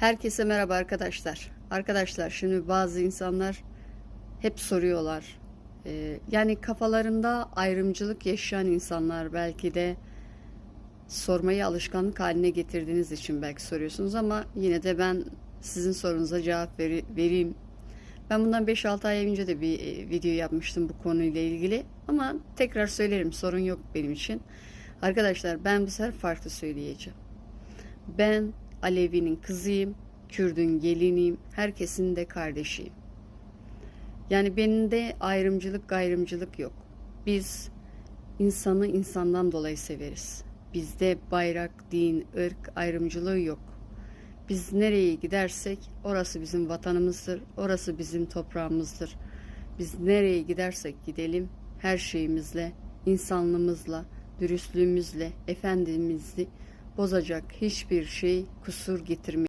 Herkese merhaba arkadaşlar. Arkadaşlar şimdi bazı insanlar hep soruyorlar. Ee, yani kafalarında ayrımcılık yaşayan insanlar belki de sormayı alışkanlık haline getirdiğiniz için belki soruyorsunuz ama yine de ben sizin sorunuza cevap veri- vereyim. Ben bundan 5-6 ay önce de bir e, video yapmıştım bu konuyla ilgili ama tekrar söylerim sorun yok benim için. Arkadaşlar ben bu sefer farklı söyleyeceğim. Ben Alevi'nin kızıyım, Kürdün geliniyim, herkesin de kardeşiyim. Yani benim de ayrımcılık gayrımcılık yok. Biz insanı insandan dolayı severiz. Bizde bayrak, din, ırk ayrımcılığı yok. Biz nereye gidersek orası bizim vatanımızdır, orası bizim toprağımızdır. Biz nereye gidersek gidelim her şeyimizle, insanlığımızla, dürüstlüğümüzle, efendimizi bozacak hiçbir şey kusur getirmeyiz.